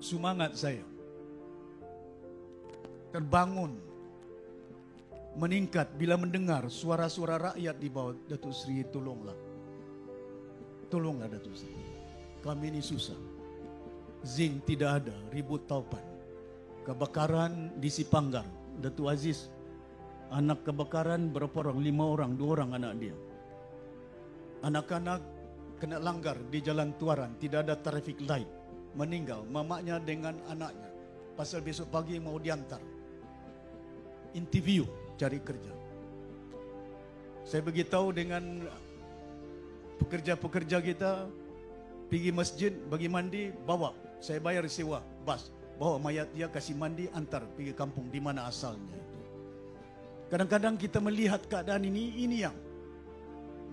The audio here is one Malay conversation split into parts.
semangat saya terbangun meningkat bila mendengar suara-suara rakyat di bawah Datuk Seri tolonglah. Tolonglah Datuk Seri. Kami ini susah. Zinc tidak ada, ribut taupan. Kebakaran di Sipanggar. Datuk Aziz, anak kebakaran berapa orang? Lima orang, dua orang anak dia. Anak-anak kena langgar di jalan Tuaran, tidak ada traffic light. Meninggal, mamaknya dengan anaknya. Pasal besok pagi mau diantar. Interview, cari kerja. Saya beritahu dengan pekerja-pekerja kita, pergi masjid, bagi mandi, bawa. Saya bayar sewa bas. Bawa mayat dia, kasih mandi, antar pergi kampung di mana asalnya. Kadang-kadang kita melihat keadaan ini, ini yang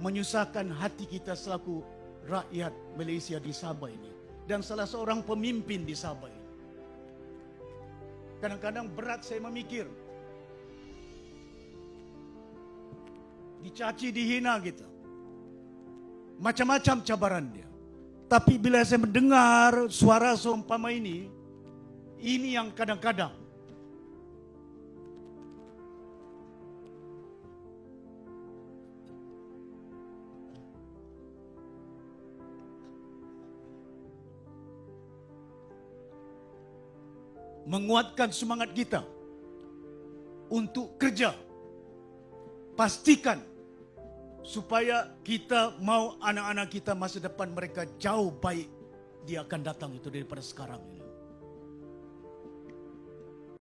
menyusahkan hati kita selaku rakyat Malaysia di Sabah ini. Dan salah seorang pemimpin di Sabah ini. Kadang-kadang berat saya memikir. Dicaci, dihina kita. Macam-macam cabaran dia. Tapi bila saya mendengar suara seumpama ini, ini yang kadang-kadang menguatkan semangat kita untuk kerja. Pastikan supaya kita mau anak-anak kita masa depan mereka jauh baik dia akan datang itu daripada sekarang ini.